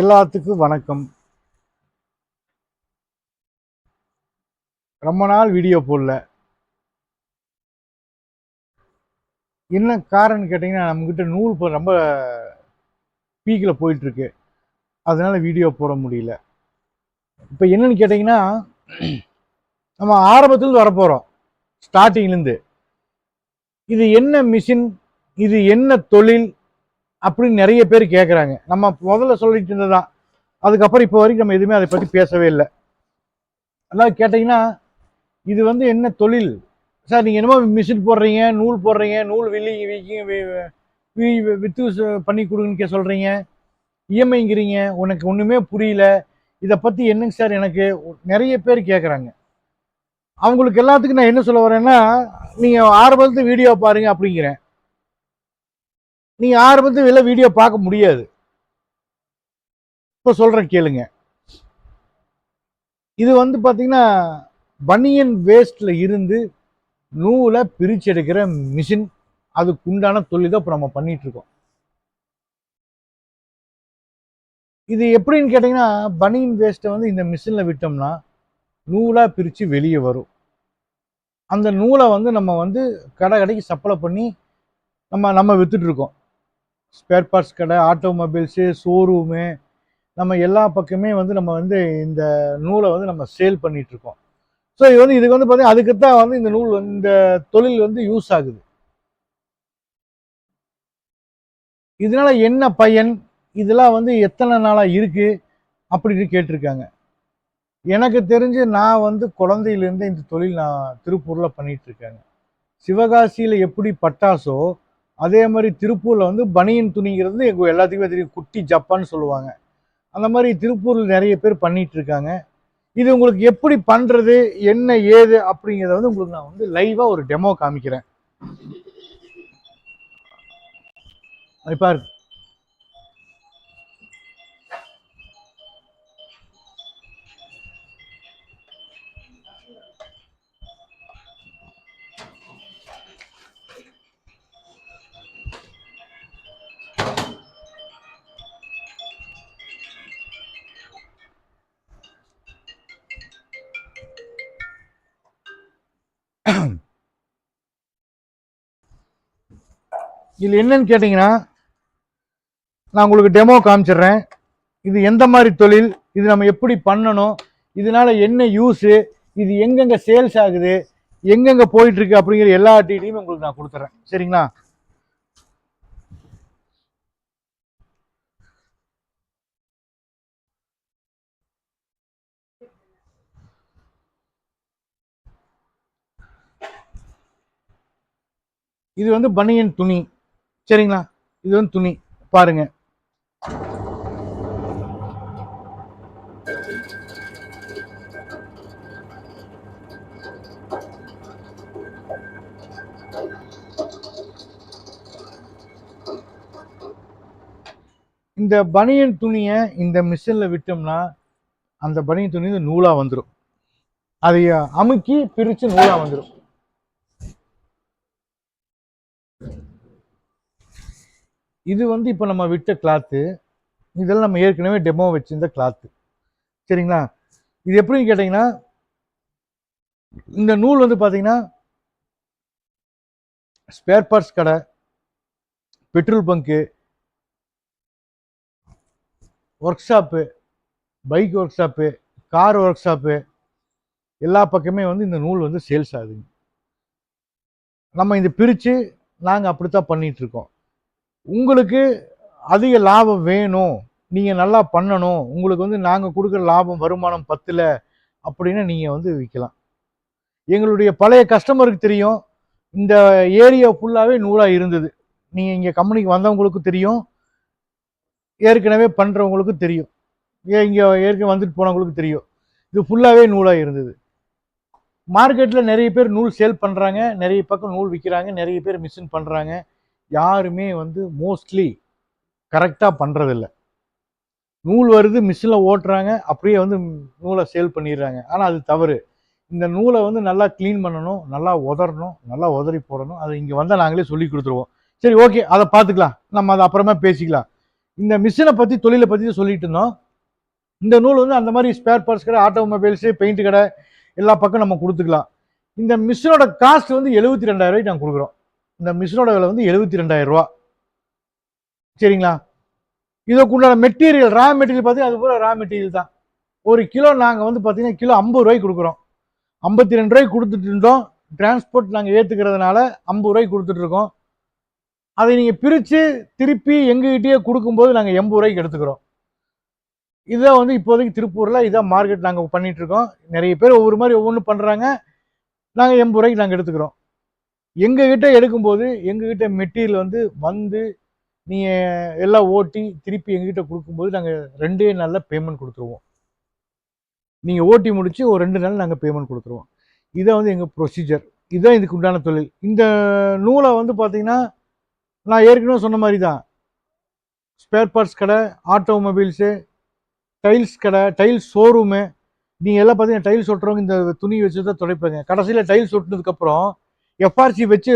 எல்லாத்துக்கும் வணக்கம். ரொம்ப நாள் வீடியோ போடல. என்ன காரணம் கேட்டிங்கன்னா நம்மக்கிட்ட நூல் இப்போ ரொம்ப பீக்கில் போயிட்டுருக்கு. அதனால் வீடியோ போட முடியல. இப்போ என்னன்னு கேட்டிங்கன்னா நம்ம ஆரம்பத்துலேருந்து வரப்போகிறோம் ஸ்டார்டிங்லேருந்து இது என்ன மிஷின் இது என்ன தொழில்? அப்படின்னு நிறைய பேர் கேட்குறாங்க நம்ம முதல்ல சொல்லிட்டு இருந்ததுதான். அதுக்கப்புறம் இப்போ வரைக்கும் நம்ம எதுவுமே அதை பற்றி பேசவே இல்லை. அதாவது கேட்டிங்கன்னா இது வந்து என்ன தொழில்? சார் நீங்கள் என்னமோ மிஷின் போடுறீங்க நூல் போடுறீங்க நூல் வில்லி விக்கி வித்து பண்ணி கொடுங்கன்னு சொல்கிறீங்க இஎம்ஐங்கிறீங்க உனக்கு ஒன்றுமே புரியல. இதை பற்றி என்னங்க சார் எனக்கு? நிறைய பேர் கேட்குறாங்க அவங்களுக்கு எல்லாத்துக்கும் நான் என்ன சொல்ல வரேன்னா நீங்கள் ஆரம்பத்து வீடியோ பாருங்கள் அப்படிங்கிறேன். நீங்க ஆரம்பத்து வெளில வீடியோ பார்க்க முடியாது. இப்போ சொல்கிறேன் கேளுங்க. இது வந்து பார்த்தீங்கன்னா பனியன் வேஸ்ட்ல இருந்து நூலை பிரிச்செடுக்கிற மிஷின் அதுக்கு உண்டான தொழில் தான் இப்போ நம்ம பண்ணிகிட்ருக்கோம் இது எப்படின்னு கேட்டிங்கன்னா பனியன் வேஸ்ட்டை வந்து இந்த மிஷினில் விட்டோம்னா நூலாக பிரித்து வெளியே வரும். அந்த நூலை வந்து நம்ம வந்து கடை கடைக்கு சப்ளை பண்ணி நம்ம நம்ம விற்றுட்ருக்கோம் இருக்கோம். ஸ்பேர் பார்ட்ஸ் கடை ஆட்டோமொபைல்ஸு ஷோரூமு நம்ம எல்லா பக்கமே வந்து நம்ம வந்து இந்த நூலை வந்து நம்ம சேல் பண்ணிகிட்ருக்கோம் இருக்கோம் ஸோ இது வந்து இதுக்கு வந்து பார்த்தீங்கன்னா அதுக்கு தான் வந்து இந்த நூல் இந்த தொழில் வந்து யூஸ் ஆகுது. இதனால என்ன பயன்? இதெல்லாம் வந்து எத்தனை நாளாக இருக்குது அப்படின்னு கேட்டிருக்காங்க. எனக்கு தெரிஞ்சு நான் வந்து குழந்தையிலேருந்து இந்த தொழில் நான் திருப்பூரில் பண்ணிகிட்ருக்கேங்க சிவகாசியில் எப்படி பட்டாசோ அதே மாதிரி திருப்பூரில் வந்து பனியன் துணிங்கிறது எங்கள் எல்லாத்துக்குமே தெரியும். குட்டி ஜப்பான்னு சொல்லுவாங்க. அந்த மாதிரி திருப்பூரில் நிறைய பேர் பண்ணிகிட்டு இருக்காங்க. இது உங்களுக்கு எப்படி பண்ணுறது என்ன ஏது அப்படிங்கிறத வந்து உங்களுக்கு நான் வந்து லைவாக ஒரு டெமோ காமிக்கிறேன். அது பாரு இதில் என்னன்னு கேட்டிங்கன்னா நான் உங்களுக்கு டெமோ காமிச்சிடுறேன். இது எந்த மாதிரி தொழில் இது நம்ம எப்படி பண்ணணும் இதனால் என்ன யூஸு இது எங்கெங்கே சேல்ஸ் ஆகுது எங்கெங்கே போயிட்டுருக்கு அப்படிங்கிற எல்லா டீட்டையும் உங்களுக்கு நான் கொடுத்துட்றேன் சரிங்களா? இது வந்து பனியன் துணி. சரிங்களா? இது வந்து துணி. பாருங்க. இந்த பனியன் துணியை இந்த மிஷினில் விட்டோம்னா அந்த பனியன் துணி வந்து நூலாக வந்துடும் அதை அமுக்கி பிரித்து நூலாக வந்துடும் இது வந்து இப்போ நம்ம விட்ட கிளாத்து இதெல்லாம் நம்ம ஏற்கனவே டெமோ வச்சிருந்த கிளாத்து சரிங்களா? இது எப்படின்னு கேட்டிங்கன்னா இந்த நூல் வந்து பார்த்தீங்கன்னா ஸ்பேர் பார்ட்ஸ் கடை petrol bunk workshop bike workshop car workshop எல்லா பக்கமே வந்து இந்த நூல் வந்து சேல்ஸ் ஆகுதுங்க. நம்ம இதை பிரித்து நாங்கள் அப்படித்தான் பண்ணிகிட்ருக்கோம் இருக்கோம். உங்களுக்கு அதிக லாபம் வேணும். நீங்கள் நல்லா பண்ணணும். உங்களுக்கு வந்து நாங்கள் கொடுக்குற லாபம் வருமானம் பத்தில் அப்படின்னு நீங்கள் வந்து விற்கலாம் எங்களுடைய பழைய கஸ்டமருக்கு தெரியும். இந்த ஏரியா ஃபுல்லாகவே நூலாக இருந்தது. நீங்கள் இங்கே கம்பெனிக்கு வந்தவங்களுக்கும் தெரியும். ஏற்கனவே பண்ணுறவங்களுக்கும் தெரியும். ஏ இங்கே ஏற்கனவே வந்துட்டு போனவங்களுக்கு தெரியும். இது ஃபுல்லாகவே நூலாக இருந்தது. மார்க்கெட்டில் நிறைய பேர் நூல் சேல் பண்ணுறாங்க நிறைய பக்கம் நூல் விற்கிறாங்க நிறைய பேர் மிஷின் பண்ணுறாங்க யாருமே வந்து மோஸ்ட்லி கரெக்டாக பண்ணுறதில்ல நூல் வருது மிஷினில் ஓட்டுறாங்க அப்படியே வந்து நூலை சேல் பண்ணிடுறாங்க. ஆனால் அது தவறு. இந்த நூலை வந்து நல்லா க்ளீன் பண்ணணும் நல்லா உதறணும் நல்லா உதறி போடணும். அது இங்கே வந்தால் நாங்களே சொல்லி கொடுத்துருவோம். சரி ஓகே அதை பார்த்துக்கலாம். நம்ம அதை அப்புறமா பேசிக்கலாம். இந்த மிஷினை பற்றி தொழிலை பற்றி சொல்லிட்டு இருந்தோம். இந்த நூல் வந்து அந்த மாதிரி ஸ்பேர் பார்ட்ஸ் கடை ஆட்டோமொபைல்ஸு பெயிண்ட் கடை எல்லா பக்கம் நம்ம கொடுத்துக்கலாம். இந்த மிஷினோட காஸ்ட் வந்து எழுபத்தி ரெண்டாயிரம் ரூபாய்க்கு நாங்கள் கொடுக்குறோம். இந்த மிஷினோட விலை வந்து எழுபத்தி ரெண்டாயிரம் ரூபா. சரிங்களா? இதுக்குண்டான மெட்டீரியல் ரா மெட்டீரியல் பார்த்தீங்கன்னா அது பூரா ரா மெட்டீரியல் தான். ஒரு கிலோ நாங்கள் வந்து பார்த்தீங்கன்னா கிலோ ஐம்பது ரூபாய்க்கு கொடுக்குறோம். ஐம்பத்தி ரெண்டு ரூபாய்க்கு கொடுத்துட்டு இருந்தோம். டிரான்ஸ்போர்ட் நாங்கள் ஏற்றுக்கிறதுனால ஐம்பது ரூபாய்க்கு கொடுத்துட்ருக்கோம் அதை நீங்கள் பிரித்து திருப்பி எங்ககிட்டயே கொடுக்கும்போது நாங்கள் எண்பது ரூபாய்க்கு எடுத்துக்கிறோம். இதுதான் வந்து இப்போதைக்கு திருப்பூரில் இதான் மார்க்கெட் நாங்கள் பண்ணிகிட்ருக்கோம் நிறைய பேர் ஒவ்வொரு மாதிரி ஒவ்வொன்றும் பண்ணுறாங்க நாங்கள் எண்பது ரூபாய்க்கு நாங்கள் எடுத்துக்கிறோம். எங்ககிட்ட எடுக்கும்போது எங்ககிட்ட மெட்டீரியல் வந்து வந்து நீங்கள் எல்லாம் ஓட்டி திருப்பி எங்ககிட்ட கொடுக்கும்போது நாங்கள் ரெண்டே நாளில் பேமெண்ட் கொடுத்துருவோம். நீங்கள் ஓட்டி முடித்து ஒரு ரெண்டு நாள் நாங்கள் பேமெண்ட் கொடுத்துருவோம். இதான் வந்து எங்கள் ப்ரொசீஜர் இதுதான் இதுக்கு உண்டான தொழில். இந்த நூலை வந்து பார்த்தீங்கன்னா நான் ஏற்கனவே சொன்ன மாதிரி தான் ஸ்பேர் பார்ட்ஸ் கடை ஆட்டோமொபைல்ஸு டைல்ஸ் கடை டைல்ஸ் ஷோரூமு நீங்கள் எல்லாம் பார்த்தீங்கன்னா டைல்ஸ் ஒட்டுறவங்க இந்த துணி வச்சு தான் துடைப்பாங்க. கடைசியில் டைல்ஸ் ஒட்டினதுக்கப்புறம் எஃப்ஆர்சி வச்சு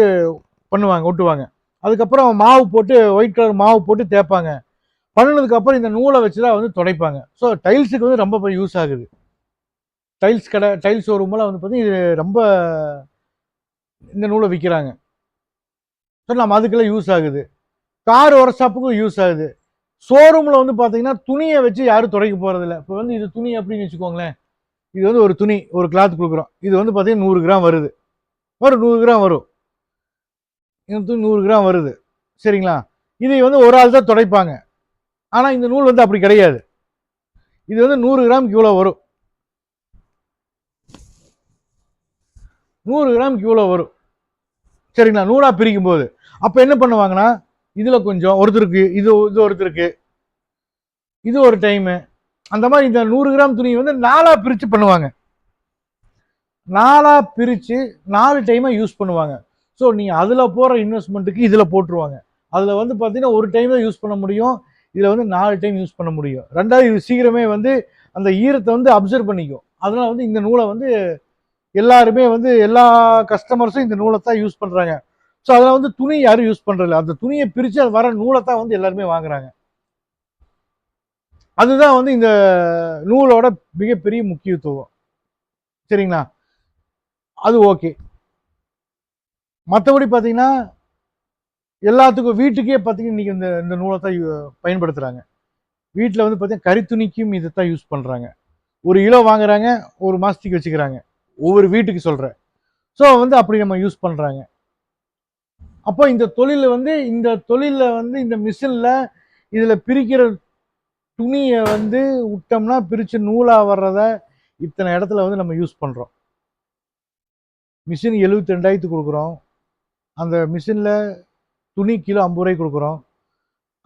பண்ணுவாங்க ஒட்டுவாங்க. அதுக்கப்புறம் மாவு போட்டு ஒயிட் கலர் மாவு போட்டு தேய்ப்பாங்க. பண்ணினதுக்கப்புறம் இந்த நூலை வச்சு தான் வந்து துடைப்பாங்க. ஸோ டைல்ஸுக்கு வந்து ரொம்ப யூஸ் ஆகுது. டைல்ஸ் கடை டைல்ஸ் ஷோரூமெல்லாம் வந்து பார்த்தீங்கன்னா இது ரொம்ப இந்த நூலை விற்கிறாங்க ஸோ நம்ம அதுக்கெல்லாம் யூஸ் ஆகுது. கார் ஒர்க் ஷாப்புக்கும் யூஸ் ஆகுது. ஷோரூமில் வந்து பார்த்தீங்கன்னா துணியை வச்சு யாரும் துடைக்க போகிறதில்ல இப்போ வந்து இது துணி அப்படின்னு வச்சுக்கோங்களேன். இது வந்து ஒரு துணி ஒரு கிளாத் கொடுக்குறோம். இது வந்து பார்த்தீங்கன்னா நூறு கிராம் வருது. வரும் நூறு கிராம் வரும். இந்த துணி நூறு கிராம் வருது. சரிங்களா? இதை வந்து ஒரு ஆள் தான் துடைப்பாங்க. ஆனால் இந்த நூல் வந்து அப்படி கிடையாது. இது வந்து நூறு கிராமுக்கு இவ்வளோ வரும். நூறு கிராமுக்கு இவ்வளோ வரும். சரிங்களா? நூலாக பிரிக்கும் போது அப்போ என்ன பண்ணுவாங்கன்னா இதில் கொஞ்சம் ஒருத்தருக்கு இது இது ஒருத்தருக்கு இது ஒரு டைமு அந்த மாதிரி இந்த நூறு கிராம் துணி வந்து நாலாக பிரித்து பண்ணுவாங்க. நாலாக பிரித்து நாலு டைமாக யூஸ் பண்ணுவாங்க. ஸோ நீங்கள் அதில் போகிற இன்வெஸ்ட்மெண்ட்டுக்கு இதில் போட்டுருவாங்க. அதில் வந்து பார்த்தீங்கன்னா ஒரு டைம் தான் யூஸ் பண்ண முடியும். இதில் வந்து நாலு டைம் யூஸ் பண்ண முடியும். ரெண்டாவது இது சீக்கிரமே வந்து அந்த ஈரத்தை வந்து அப்சர்வ் பண்ணிக்கும். அதனால் வந்து இந்த நூலை வந்து எல்லாருமே வந்து எல்லா கஸ்டமர்ஸும் இந்த நூலை தான் யூஸ் பண்ணுறாங்க ஸோ அதில் வந்து துணி யாரும் யூஸ் பண்ணுறதில்ல அந்த துணியை பிரித்து அது வர நூலை தான் வந்து எல்லாருமே வாங்குறாங்க. அதுதான் வந்து இந்த நூலோட மிகப்பெரிய முக்கியத்துவம். சரிங்களா? அது ஓகே. மற்றபடி பார்த்தீங்கன்னா எல்லாத்துக்கும் வீட்டுக்கே பார்த்தீங்கன்னா இன்றைக்கி இந்த இந்த நூலை தான் யூ- பயன்படுத்துகிறாங்க வீட்டில் வந்து பார்த்தீங்கன்னா கரித்துணிக்கும் இதை தான் யூஸ் பண்ணுறாங்க ஒரு கிலோ வாங்குறாங்க ஒரு மாதத்துக்கு வச்சுக்கிறாங்க. ஒவ்வொரு வீட்டுக்கு சொல்கிறேன் ஸோ வந்து அப்படி நம்ம யூஸ் பண்ணுறாங்க அப்போ இந்த தொழிலில் வந்து இந்த தொழிலில் வந்து இந்த மிஷினில் இதில் பிரிக்கிற துணியை வந்து விட்டோம்னா பிரித்து நூலாக வர்றத இத்தனை இடத்துல வந்து நம்ம யூஸ் பண்ணுறோம் மிஷின் எழுபத்தி ரெண்டாயிரத்துக்கு கொடுக்குறோம். அந்த மிஷினில் துணி கிலோ ஐம்பது ரூபாய்க்கு கொடுக்குறோம்.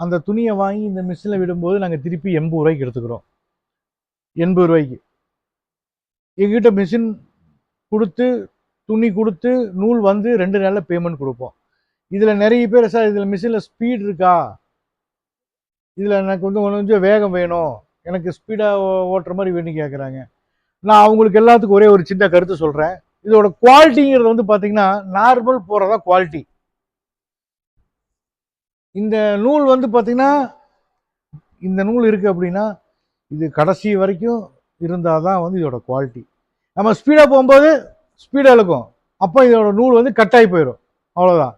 அந்த துணியை வாங்கி இந்த மிஷினில் விடும்போது நாங்கள் திருப்பி எண்பது ரூபாய்க்கு எடுத்துக்கிறோம். எண்பது ரூபாய்க்கு. எங்கிட்ட மிஷின் கொடுத்து துணி கொடுத்து நூல் வந்து ரெண்டு நாளில் பேமெண்ட் கொடுப்போம். இதில் நிறைய பேர் சார் இதில் மிஷினில் ஸ்பீட் இருக்கா? இதில் எனக்கு வந்து கொஞ்சம் கொஞ்சம் வேகம் வேணும். எனக்கு ஸ்பீடாக ஓட்டுற மாதிரி வேணும்னு கேட்குறாங்க நான் அவங்களுக்கு எல்லாத்துக்கும் ஒரே ஒரு சின்ன கருத்து சொல்கிறேன் இதோட குவாலிட்டிங்கிறது வந்து பார்த்தீங்கன்னா நார்மல் போகிறதா குவாலிட்டி இந்த நூல் வந்து பார்த்தீங்கன்னா இந்த நூல் இருக்குது அப்படின்னா இது கடைசி வரைக்கும் இருந்தால் தான் வந்து இதோட குவாலிட்டி நம்ம ஸ்பீடாக போகும்போது ஸ்பீடாக இழுக்கும். அப்போ இதோட நூல் வந்து கட் ஆகி போயிடும் அவ்வளோதான்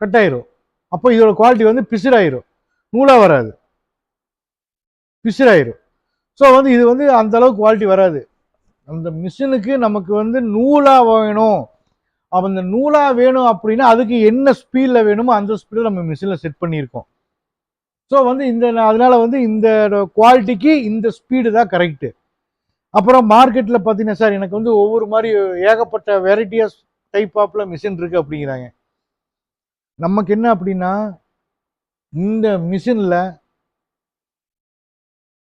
கட் ஆயிரும். அப்போ இதோட குவாலிட்டி வந்து பிசிடாயிரும் நூலாக வராது. பிசிடாயிரும் ஸோ வந்து இது வந்து அந்த அளவுக்கு குவாலிட்டி வராது. அந்த மிஷினுக்கு நமக்கு வந்து நூலாக வேணும். அப்போ அந்த நூலாக வேணும் அப்படின்னா அதுக்கு என்ன ஸ்பீடில் வேணுமோ அந்த ஸ்பீடில் நம்ம மிஷினில் செட் பண்ணியிருக்கோம். ஸோ வந்து இந்த அதனால் வந்து இந்த குவாலிட்டிக்கு இந்த ஸ்பீடு தான் கரெக்டு அப்புறம் மார்க்கெட்டில் பார்த்தீங்கன்னா சார் எனக்கு வந்து ஒவ்வொரு மாதிரி ஏகப்பட்ட வெரைட்டியாக டைப் ஆப்பில் மிஷின் இருக்குது அப்படிங்கிறாங்க. நமக்கு என்ன அப்படின்னா இந்த மிஷினில்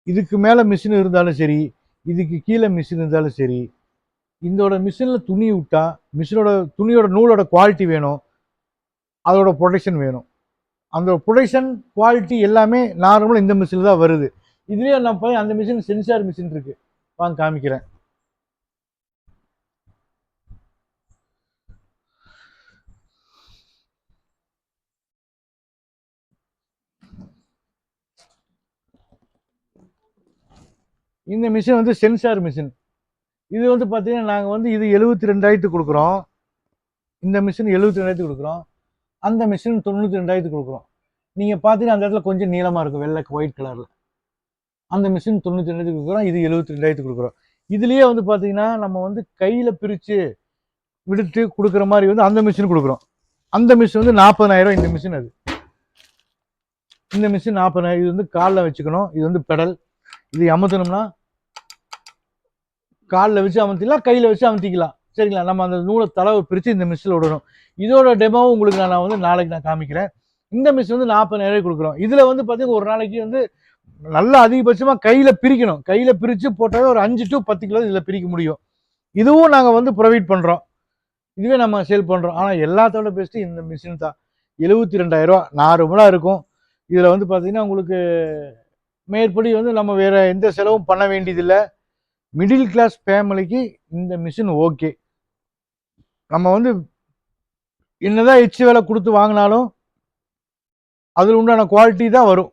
இதுக்கு மேலே மிஷின் இருந்தாலும் சரி இதுக்கு கீழே மிஷின் இருந்தாலும் சரி இதோட மிஷினில் துணி விட்டா மிஷினோட துணியோட நூலோட குவாலிட்டி வேணும். அதோட ப்ரொடக்ஷன் வேணும். அந்த ப்ரொடக்ஷன் குவாலிட்டி எல்லாமே நார்மலாக இந்த மிஷினில் தான் வருது. இதுலேயே நான் போய் அந்த மிஷின் சென்சார் மிஷின் இருக்குது வாங்க காமிக்கிறேன். இந்த மிஷின் வந்து சென்சார் மிஷின் இது வந்து பார்த்தீங்கன்னா நாங்கள் வந்து இது எழுபத்தி ரெண்டாயிரத்துக்கு கொடுக்குறோம். இந்த மிஷின் எழுபத்தி ரெண்டாயிரத்துக்கு கொடுக்குறோம். அந்த மிஷின் தொண்ணூற்றி ரெண்டாயிரத்துக்கு கொடுக்குறோம். நீங்கள் பார்த்தீங்கன்னா அந்த இடத்துல கொஞ்சம் நீளமாக இருக்கும் வெள்ளை ஒயிட் கலரில் அந்த மிஷின் தொண்ணூற்றி ரெண்டாயிரத்துக்கு கொடுக்குறோம் இது எழுபத்தி ரெண்டாயிரத்துக்கு கொடுக்குறோம். இதுலேயே வந்து பார்த்தீங்கன்னா நம்ம வந்து கையில் பிரித்து விடுத்து கொடுக்குற மாதிரி வந்து அந்த மிஷின் கொடுக்குறோம். அந்த மிஷின் வந்து நாற்பதாயிரம் இந்த மிஷின் அது. இந்த மிஷின் நாற்பதாயிரம் இது வந்து காலில் வச்சுக்கணும். இது வந்து பெடல் இது அமுத்தணும்னா காலில் வச்சு அமர்த்திக்கலாம் கையில் வச்சு அமுத்திக்கலாம் சரிங்களா? நம்ம அந்த நூலை தளவை பிரித்து இந்த மிஷினில் விடணும். இதோட டெமோவும் உங்களுக்கு நான் வந்து நாளைக்கு நான் காமிக்கிறேன். இந்த மிஷின் வந்து நாற்பதாயிரம் கொடுக்குறோம். இதில் வந்து பார்த்தீங்கன்னா ஒரு நாளைக்கு வந்து நல்லா அதிகபட்சமாக கையில் பிரிக்கணும். கையில் பிரித்து போட்டாவே ஒரு அஞ்சு டு பத்து கிலோ இதில் பிரிக்க முடியும். இதுவும் நாங்கள் வந்து ப்ரொவைட் பண்ணுறோம் இதுவே நம்ம சேல் பண்ணுறோம் ஆனால் எல்லாத்தோட பெஸ்ட்டு இந்த மிஷின் தான். எழுபத்தி ரெண்டாயிரரூவா நார்மலாக இருக்கும். இதில் வந்து பார்த்திங்கன்னா உங்களுக்கு மேற்படி வந்து நம்ம வேறு எந்த செலவும் பண்ண வேண்டியதில்லை. மிடில் கிளாஸ் ஃபேமிலிக்கு இந்த மிஷின் ஓகே நம்ம வந்து என்னதான் எச்சு விலை கொடுத்து வாங்கினாலும் அதில் உண்டான குவாலிட்டி தான் வரும்.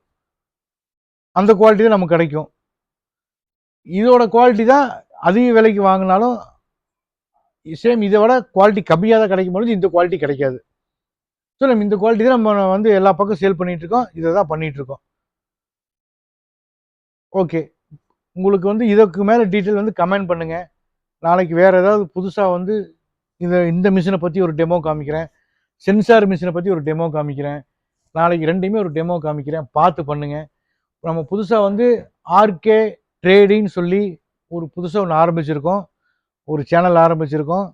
அந்த குவாலிட்டி தான் நமக்கு கிடைக்கும். இதோட குவாலிட்டி தான் அதிக விலைக்கு வாங்கினாலும் சேம் இதை விட குவாலிட்டி கம்மியாக தான் கிடைக்கும் பொழுது இந்த குவாலிட்டி கிடைக்காது. ஸோ நம்ம இந்த குவாலிட்டி தான் நம்ம வந்து எல்லா பக்கம் சேல் பண்ணிகிட்ருக்கோம் இதை தான் பண்ணிகிட்ருக்கோம் இருக்கோம். ஓகே உங்களுக்கு வந்து இதுக்கு மேலே டீட்டெயில் வந்து கமெண்ட் பண்ணுங்கள் நாளைக்கு வேறு ஏதாவது புதுசாக வந்து இந்த இந்த மிஷினை பற்றி ஒரு டெமோ காமிக்கிறேன். சென்சார் மிஷினை பற்றி ஒரு டெமோ காமிக்கிறேன். நாளைக்கு ரெண்டையுமே ஒரு டெமோ காமிக்கிறேன். பார்த்து பண்ணுங்கள் நம்ம புதுசாக வந்து ஆர்கே ட்ரேடின்னு சொல்லி ஒரு புதுசாக ஒன்று ஆரம்பிச்சிருக்கோம். ஒரு சேனல் ஆரம்பிச்சிருக்கோம்.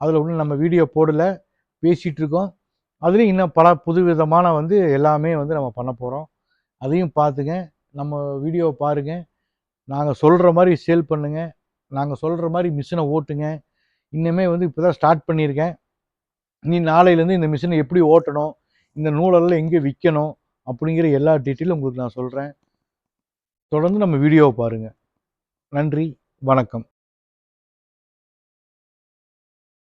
அதில் ஒன்றும் நம்ம வீடியோ போடலை. பேசிகிட்ருக்கோம் அதுலேயும் இன்னும் பல புது விதமான வந்து எல்லாமே வந்து நம்ம பண்ண போகிறோம் அதையும் பார்த்துங்க. நம்ம வீடியோவை பாருங்கள் நாங்கள் சொல்கிற மாதிரி சேல் பண்ணுங்கள் நாங்கள் சொல்கிற மாதிரி மிஷினை ஓட்டுங்க. இன்னுமே வந்து இப்போ தான் ஸ்டார்ட் பண்ணியிருக்கேன். நீ நாளையிலேருந்து இந்த மிஷினை எப்படி ஓட்டணும்? இந்த நூலெல்லாம் எங்கே விற்கணும் அப்படிங்கிற எல்லா டீட்டெயிலும் உங்களுக்கு நான் சொல்கிறேன் தொடர்ந்து நம்ம வீடியோவை பாருங்கள் நன்றி. வணக்கம்.